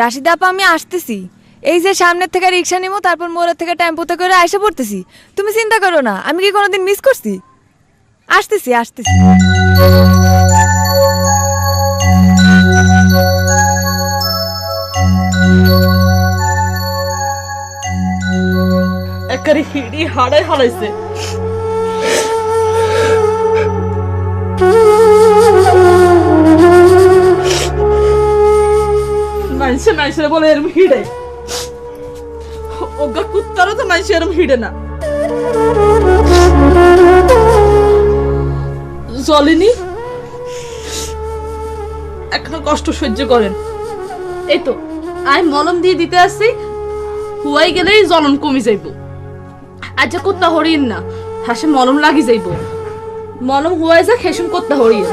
রাশিদা আপা, আমি আসতেছি। এই যে সামনের থেকে রিক্সা নিবো তারপর মোড়ের থেকে টেম্পোতে করে এসে পড়তেছি। তুমি চিন্তা করো না, আমি কি কোনোদিন মিস করছি? আসতেছি আসতেছি। একারে হিড়ি হাড়াই হারাইছে মানুষে মানুষের বলে এরম হিড়ে। ওগা কুত্তারও তো মানুষ এরম হিড়ে না। জলেনি, এখনও কষ্ট সহ্য করেন। এই তো, আমি মলম দিয়ে দিতে আসছি, হুয়াই গেলেই জ্বলন কমে যাইব। আচ্ছা কুত্তা হরিণ না, হাসে মলম লাগি যাইব। মলম হুয়াই যা খেসুন কুত্তা হরিণ।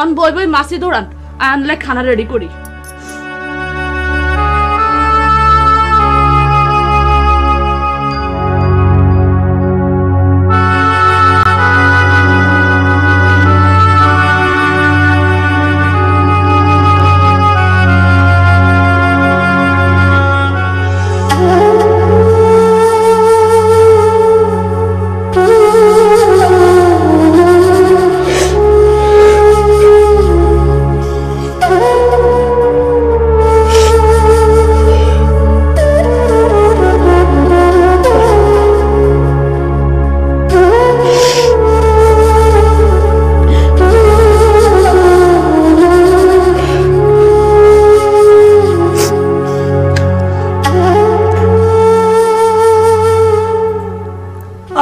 অন বই বই মাসি দৌড়ান। আনলে খানা রেডি করি।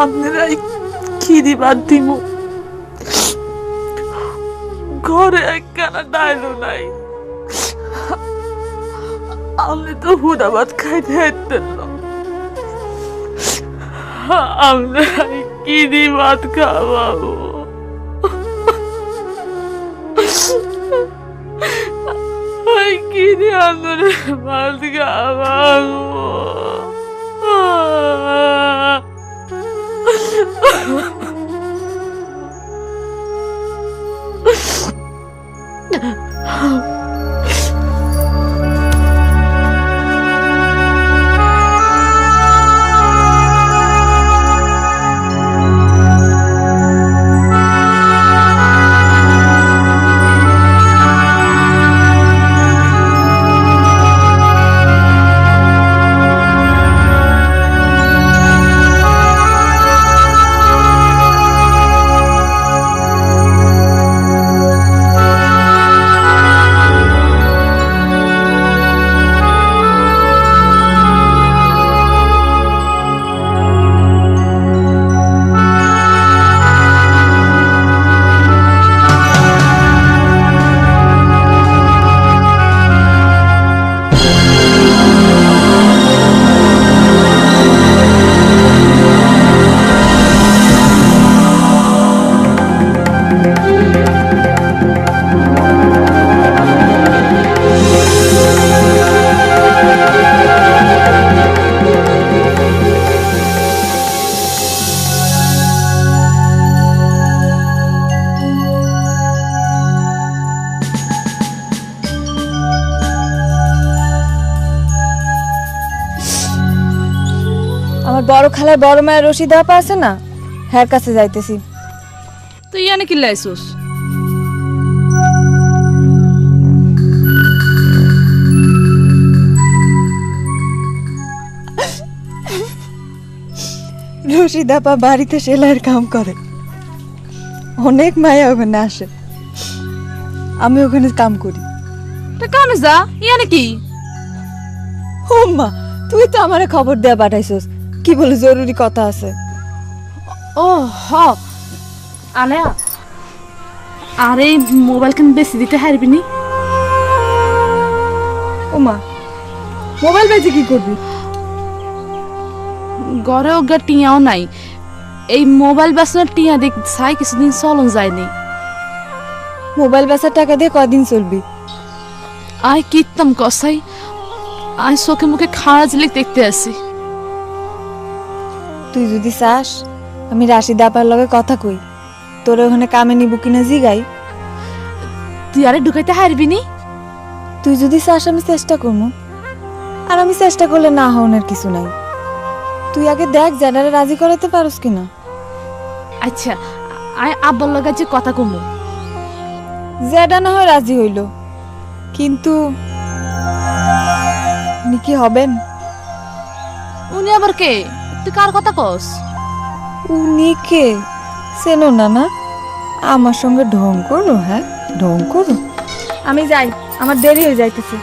আপনারা কি দিবার দিব ঘরে একখানা ডাইলো নাই। আপনি তো হুদাবাদ খাইতে হাইতেন আমরা কি দি ভাত খাওয়াবো। কি দি আমরা ভাত খাওয়াবো। আমার বড় খালার বড় মায়ের রশিদা আপা আছে না? হ্যার কাছে যাইতেছি। তুই ইয়ানে কি লাইছস রশিদা আপা বাড়িতে সেলাইয়ের কাম করে। অনেক মায়া ওখানে আসে। আমি ওখানে কাম করি। তা কামে যা ইয়ানে কি? মা তুই তো আমারে খবর দেয়া পাঠাইছস। কি বলে জরুরি কথা আছে? ও হ। আলেয়া আরে মোবাইল কেন বেশি দিতে হারবি নি? ও মা মোবাইল বেজে কি করবি? ঘরে ও ওগা টিয়াও নাই। এই মোবাইল বেসার টিয়া দেখ চাই কিছুদিন চলন যায়নি মোবাইল বেচার টাকা দিয়ে কদিন চলবি? আয় কীর্তম কসাই আয় চোখে মুখে খাড়া জিলিক দেখতে আসি। তুই যদি চাস আমি রাশিদা আপার লগে কথা কই। তোর ওখানে কামে নিব কিনা জিগাই। তুই আরে ঢুকাইতে হারবি নি? তুই যদি চাস আমি চেষ্টা করব আর আমি চেষ্টা করলে না হওয়ার কিছু নাই। তুই আগে দেখ জেডারে রাজি করাতে পারোস কিনা। আচ্ছা আই আব্বার লগে যে কথা কমু। জেডা না হয় রাজি হইল। কিন্তু উনি কি হবেন? উনি আবার কে? তুই কার কথা কস? উনি কে? চেনো না না? আমার সঙ্গে ঢং করো হ্যাঁ? ঢং করো। আমি যাই আমার দেরি হয়ে যাইতেছে।